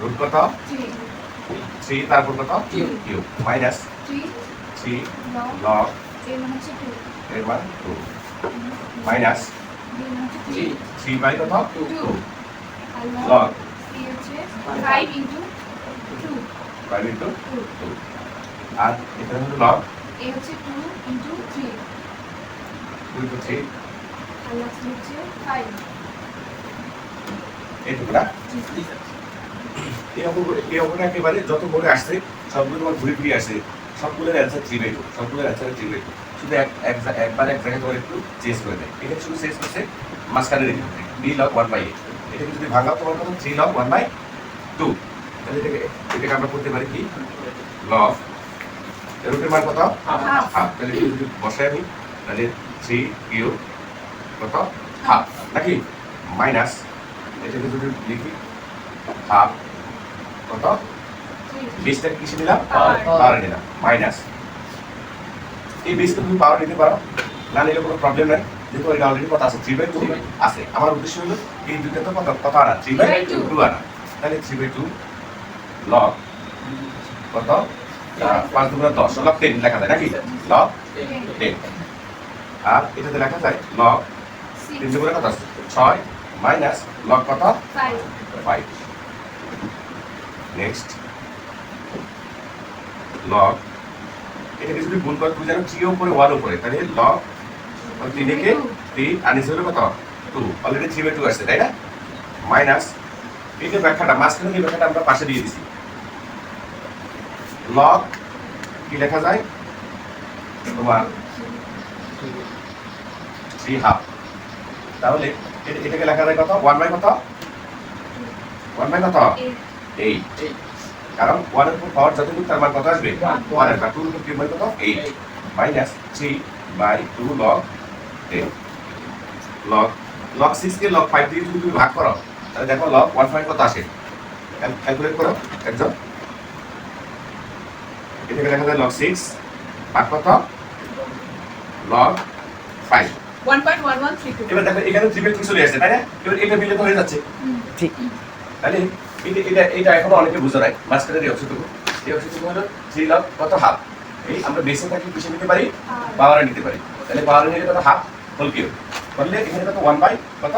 Root কত? Three তারপর কত. কিউব মাইনাস থ্রি লগ এর মানে টু মাইনাস থ্রি বাই কত? টু আর লগ লগ সি হচ্ছে five into two five into two আর এটা হলো লগ এ হচ্ছে two into three two into three আর লগ হচ্ছে ফাইভ এইটুকুটা এই অঙ্কটা একেবারে যত করে আসছে সবগুলো তোমার ঘুরে ফিরে আসে। সবগুলোর অ্যান্সার থ্রি বাই টু সবগুলোর অ্যান্সার থ্রি বাই টু শুধু এক এক একবার এক জায়গায় তোমার একটু চেঞ্জ করে দেয়। এটা শুধু চেঞ্জ করছে মাঝখানে রেখে B log one by eight এটাকে যদি ভাঙাও তোমার কত three log one by two তাহলে এটাকে এটাকে আমরা করতে পারি কি? লগ রুটের মান কত? হাফ তাহলে যদি বসাই আমি তাহলে থ্রি কিউ কত? হাফ নাকি? মাইনাস এটাকে যদি লিখি হাফ কত? থ্রি বেসটাকে কিসে দিলাম. পাওয়ার দিলাম মাইনাস এই বেসটা তুমি পাওয়ার দিতে পারো। না নিলে কোনো প্রবলেম নাই। যেহেতু এটা অলরেডি কত আছে থ্রি বাই টু আছে। আমার উদ্দেশ্য হলো এই দুইটা তো কত কত আনা থ্রি বাই. টু আনা তাহলে থ্রি বাই টু লগ কত? পাঁচ দুগুণ দশ। লগ টেন লেখা যায় নাকি? লগ টেন আর এটাতে লেখা যায় লগ তিন দুগুণে কত ছয়। মাইনাস লগ কত? ফাইভ নেক্সট লগ এটাকে যদি গুণ করে তুমি জানো থ্রি উপরে ওয়ান উপরে, তাহলে লগ তিন একে তিন আর নিচে হলো কত? Two already three by two আসছে, তাই না? মাইনাস এই যে ব্যাখ্যাটা, মাঝখানে যে ব্যাখ্যাটা আমরা পাশে দিয়ে দিছি। লগ কি লেখা যায়? তোমার থ্রি হাফ তাহলে এটাকে লেখা যায় কত? ওয়ান বাই কত? ওয়ান বাই কত? এইট কারণ ওয়ানের উপর পাওয়ার যতটুকু তার মান কত আসবে ওয়ান আসবে টু উপর কিউব বাই কত eight minus three by two log ten log log six K log five দিয়ে যদি তুমি ভাগ করো তাহলে দেখো লগ ওয়ান ফাইভ কত আসে? ক্যালকুলেট করো একজন এটাকে দেখা যায় লগ সিক্স ভাগ কত? লগ ফাইভ এবার দেখো এখানে থ্রি টু চলে আসছে তাই না? এবার এটা মিলে তো হয়ে যাচ্ছে। ঠিক। তাহলে এটা এটা এটা এখনও অনেকে বুঝে নাই। মাঝখানের এই অংশটুকু। এই অংশটুকু হলো থ্রি লগ কত হাফ এই আমরা বেসে থাকি কিসে নিতে পারি? পাওয়ারে নিতে পারি। তাহলে পাওয়ারে নিলে কত হাফ হোল কিউব করলে এখানে কত? ওয়ান বাই কত?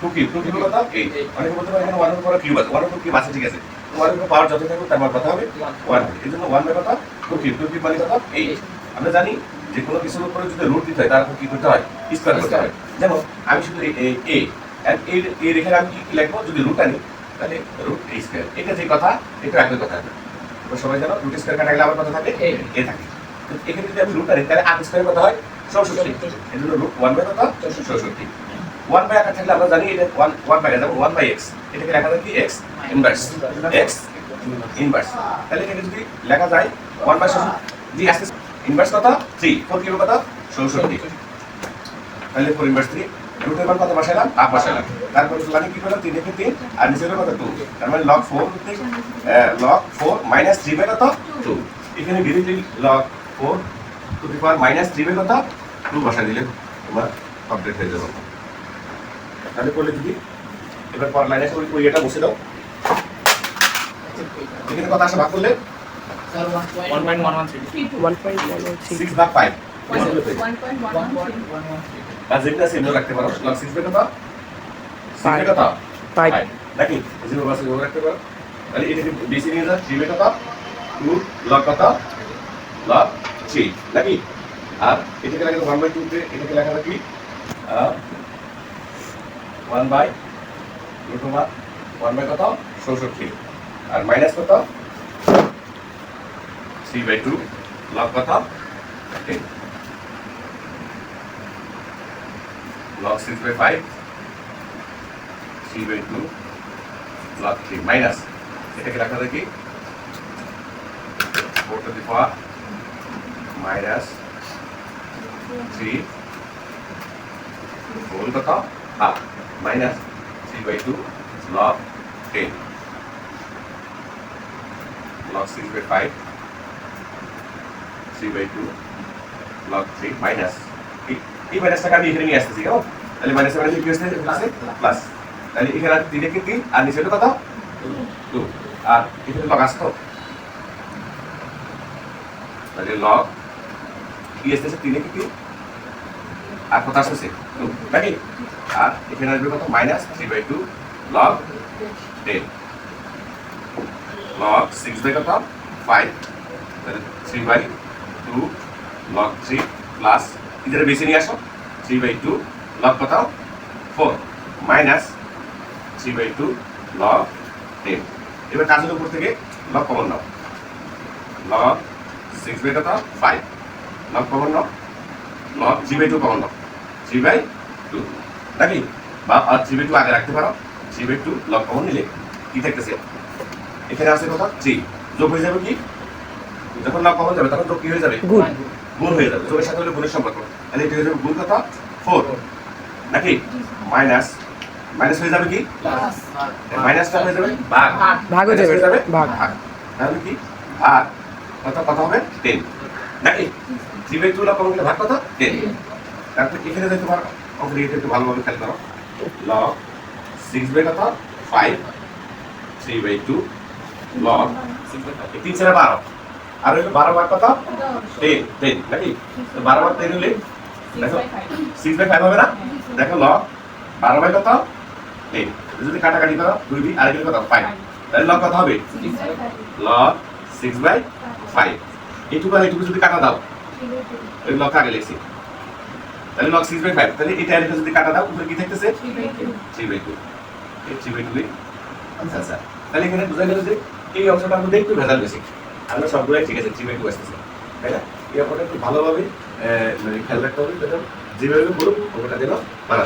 টু কিউব টু কিউব কত? এইট অনেকে বলতে পারে এখানে ওয়ান উপর কিউব আছে? ওয়ান উপর কিউব আছে ঠিক আছে। ওয়ান উপর পাওয়ার যত থাকবে তার কত হবে? ওয়ান এই জন্য ওয়ান বাই কত? টু কিউব টু কিউব মানে কত? এইট আমরা জানি যে কোনো কিছুর উপরে যদি রুট দিতে হয় তার কি করতে হয়? স্কোয়ার করতে হয়। যেমন আমি শুধু এ এ এই। রেখে আমি কি কি লিখব? যদি রুট আনি তাহলে রুট এ স্কোয়ার এটা যে কথা এটা একই কথা সবাই জানো রুট স্কোয়ার কাটাইলে আমার কথা থাকে এ থাকে। এখানে যদি আমি রুট আনি তাহলে আট স্কোয়ার কথা হয়? চৌষট্টি। এই জন্য রুট ওয়ান বাই কত? চৌষট্টি। ওয়ান বাই আকার থাকলে আমরা জানি এটা ওয়ান ওয়ান বাই যেমন ওয়ান বাই এক্স এটাকে লেখা যায় কি? এক্স ইনভার্স এক্স ইনভার্স তাহলে এটাকে যদি লেখা যায় ওয়ান বাই জি আসতে ইনভার্স কত? থ্রি ফোর কিলো কত? চৌষট্টি। তাহলে ফোর ইনভার্স থ্রি রুটের মান কত বসাইলাম। আপ বসাইলাম। তারপরে মানে কি করলাম? তিন থেকে তিন আর নিচে কত? টু তার মানে log four log four minus three by কত টু এখানে directly log four to the power minus three by কত টু বসাই দিলে তোমার কমপ্লিট হয়ে যাবে। তাহলে করলে দিদি এবার পর লাইনে ওই ওই এটা বসে দাও। এখানে কত আসে? ভাগ করলে? One point one one three three one point one one six ভাগ five one point one one three আর যেটা সেম রাখতে পারো। লগ সিক্স বাই কত সিক্স বাই কত ফাইভ ফাইভ নাকি? জিরো বাসে জিরো রাখতে পারো। তাহলে এটাকে বেশি নিয়ে যা থ্রি টু লগ কত লগ থ্রি। নাকি? আর এটাকে লেখা ওয়ান বাই টু এটাকে লেখা কি one by root over one by কত? চৌষট্টি আর মাইনাস কত? থ্রি বাই টু লগ কত? Ten log 6 by 5 3 by 2 log 3 minus এটাকে রাখা যায় কি 4 to the power minus 3 whole কত half minus 3 by 2 log 10 log 6 by 5 3 by 2 log 3 minus এই- মাইনাসটাকে আমি এখানে নিয়ে আসতেছি, কেমন? তাহলে মাইনাসে মাইনাসে কি হচ্ছে? প্লাস তাহলে এখানে তিন একে তিন আর নিচে কত? টু আর এখানে লগ আসতো তাহলে লগ কি আসতেছে? তিনে কি তিন আর কত আসতেছে? টু নাকি? আর এখানে আসবে কত? Minus three by two log ten log six by কত? ফাইভ তাহলে three by two log three plus ইধারে বেশি নিয়ে আসো থ্রি বাই টু লগ কত four minus three by two log ten এবার কাজের উপর থেকে লগ কমন নাও। লগ সিক্স বাই কত five log common now. Log three by two common now. Three by two নাকি? বা আর থ্রি বাই টু আগে রাখতে পারো। Three by two log common নিলে কি থাকতেছে? এখানে আছে কত থ্রি যোগ হয়ে যাবে কি? যখন লগ কমন যাবে তখন যোগ কি হয়ে যাবে? গুড গুণ হয়ে যাবে। যোগের সাথে হলে গুণের সম্পর্ক। তাহলে এটা হয়ে যাবে? গুণ কত ফোর নাকি? মাইনাস মাইনাস হয়ে যাবে কি. মাইনাসটা হয়ে যাবে? ভাগ। ভাগ। হয়ে যাবে, ভাগ। তাহলে কি? ভাগ। কত? কত হবে? টেন নাকি? থ্রি বাই টু কমন ভাগ কত? টেন তারপরে এখানে দেখতে পারো অঙ্ক দিয়ে একটু ভালোভাবে খেয়াল করো। লগ সিক্স বাই কত? Five three by two log তিন চারে বারো। আর হইল বারো ভাগ কত? টেন টেন নাকি? তো বারো ভাগ টেন হলে দেখো। সিক্স বাই ফাইভ হবে না? দেখো লগ বারো বাই কত? টেন যদি কাটাকাটি করো দুই দুই আর এখানে কত? ফাইভ তাহলে লগ কত হবে? লগ সিক্স বাই ফাইভ এইটুকু আর এইটুকু যদি কাটা দাও ওই লগ আগে লিখছি। তাহলে লগ সিক্স বাই ফাইভ তাহলে এটা আর যদি কাটা দাও উপরে কি থাকতেছে? থ্রি বাই টু এই থ্রি বাই টু আচ্ছা আচ্ছা। তাহলে এখানে বোঝা গেল যে এই অংশটার মধ্যে একটু ভেজাল বেশি। আমরা সবগুলাই ঠিক আছে থ্রি বাই টু আসতেছে। তাই না? এই অঙ্কটা একটু ভালোভাবে খেয়াল রাখতে হবে যেভাবে করুক ওটা যেন পারা